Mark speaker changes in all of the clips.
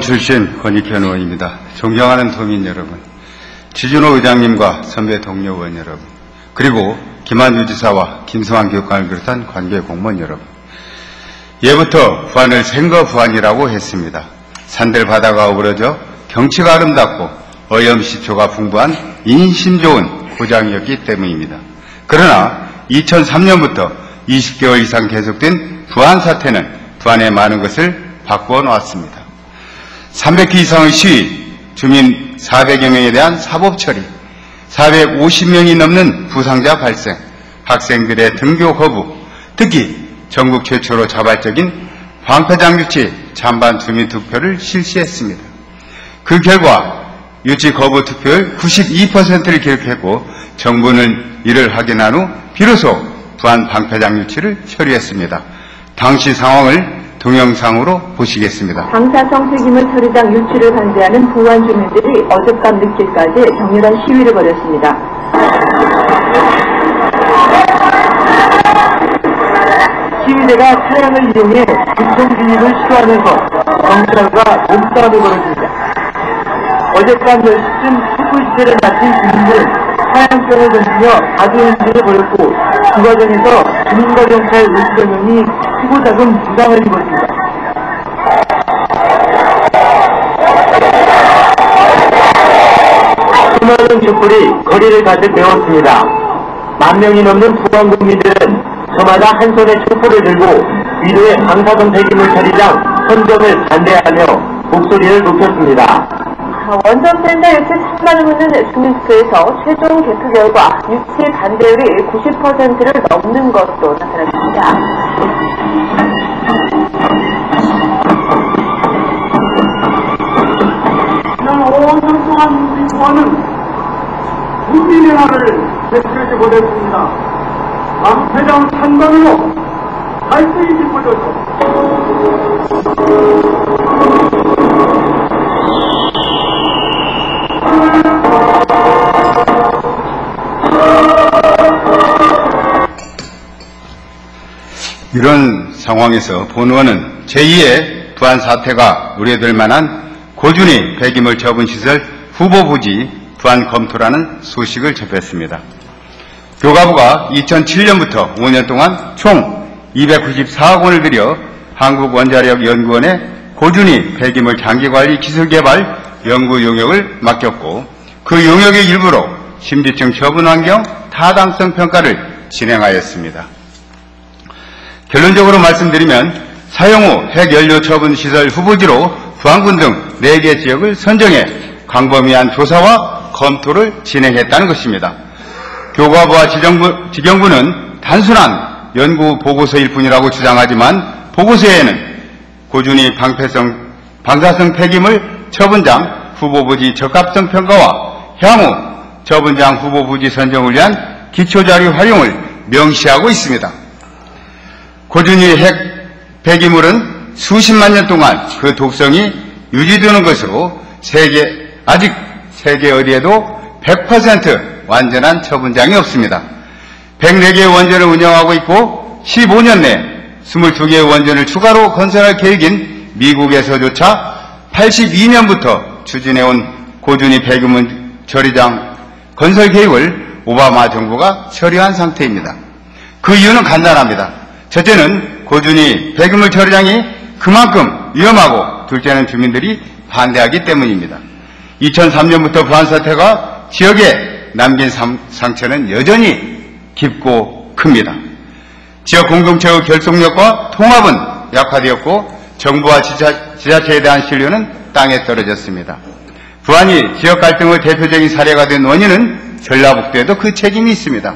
Speaker 1: 출신 권익현 의원입니다. 존경하는 도민 여러분, 지준호 의장님과 선배 동료 의원 여러분, 그리고 김한주 지사와 김성환 교육관을 비롯한 관계 공무원 여러분. 예부터 부안을 생거 부안이라고 했습니다. 산들 바다가 어우러져 경치가 아름답고 어염시초가 풍부한 인심 좋은 고장이었기 때문입니다. 그러나 2003년부터 20개월 이상 계속된 부안 사태는 부안의 많은 것을 바꾸어 놓았습니다. 300회 이상의 시위, 주민 400여 명에 대한 사법 처리, 450명이 넘는 부상자 발생, 학생들의 등교 거부, 특히 전국 최초로 자발적인 방패장 유치 찬반 주민 투표를 실시했습니다. 그 결과 유치 거부 투표율 92%를 기록했고 정부는 이를 확인한 후 비로소 부안 방패장 유치를 처리했습니다. 당시 상황을 동영상으로 보시겠습니다.
Speaker 2: 방사성 폐기물 처리장 유치를 반대하는 부안 주민들이 어젯밤 늦게까지 격렬한 시위를 벌였습니다. 시위대가 차량을 이용해 유통 진입을 시도하면서 경찰과 몸싸움을 벌였습니다. 어젯밤 10시쯤 촛불 시대를 마친 주민들은 화양병을 던지며 가두 행진을 벌였고 그 과정에서 주민과 경찰 50여 명이 크고 작은 부상을 입었습니다. 수많은 촛불이 거리를 가득 메웠습니다. 만 명이 넘는 부안 국민들은 저마다 한 손에 촛불을 들고 위로의 방사성 폐기물 처리장 선정을 반대하며 목소리를 높였습니다. 원전센터 유치 찬반을 묻는 주민투표에서 최종 개표 결과 유치 반대율이 90%를 넘는 것으로 나타났습니다.
Speaker 3: 지난 5년 동안 우리 부안은 국민의 나라를 되찾지 못했습니다. 방패장 찬반으로 갈등이 깊어져서
Speaker 1: 이런 상황에서 본 의원은 제2의 부안 사태가 우려될 만한 고준위 폐기물 처분 시설 후보 부지 부안 검토라는 소식을 접했습니다. 교가부가 2007년부터 5년 동안 총 294억 원을 들여 한국원자력연구원에 고준위 폐기물 장기관리 기술개발 연구 용역을 맡겼고 그 용역의 일부로 심지층 처분 환경 타당성 평가를 진행하였습니다. 결론적으로 말씀드리면 사용 후 핵연료 처분 시설 후보지로 부안군 등 4개 지역을 선정해 광범위한 조사와 검토를 진행했다는 것입니다. 교과부와 지정부, 지경부는 단순한 연구 보고서일 뿐이라고 주장하지만 보고서에는 고준위 방패성, 방사성 폐기물 처분장 후보부지 적합성 평가와 향후 처분장 후보부지 선정을 위한 기초자료 활용을 명시하고 있습니다. 고준위 핵 폐기물은 수십만 년 동안 그 독성이 유지되는 것으로 세계, 아직 세계 어디에도 100% 완전한 처분장이 없습니다. 104개의 원전을 운영하고 있고 15년 내 22개의 원전을 추가로 건설할 계획인 미국에서조차 82년부터 추진해온 고준위 폐기물 처리장 건설 계획을 오바마 정부가 처리한 상태입니다. 그 이유는 간단합니다. 첫째는 고준위 폐기물 처리장이 그만큼 위험하고 둘째는 주민들이 반대하기 때문입니다. 2003년부터 부안 사태가 지역에 남긴 삼- 상처는 여전히 깊고 큽니다. 지역 공동체의 결속력과 통합은 약화되었고 정부와 지자, 지자체에 대한 신뢰는 땅에 떨어졌습니다. 부안이 지역 갈등의 대표적인 사례가 된 원인은 전라북도에도 그 책임이 있습니다.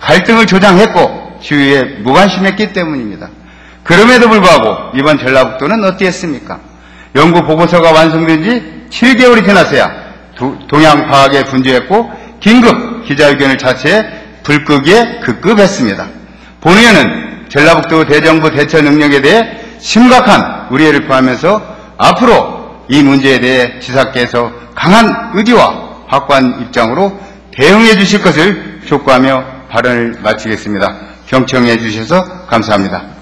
Speaker 1: 갈등을 조장했고 시위에 무관심했기 때문입니다. 그럼에도 불구하고 이번 전라북도는 어땠습니까? 연구 보고서가 완성된 지 7개월이 지나서야 도- 동향 파악에 분주했고 긴급 기자회견을 자체해 불끄기에 급급했습니다. 본 의원은 전라북도 대정부 대처 능력에 대해 심각한 우려를 표하면서 앞으로 이 문제에 대해 지사께서 강한 의지와 확고한 입장으로 대응해 주실 것을 촉구하며 발언을 마치겠습니다. 경청해 주셔서 감사합니다.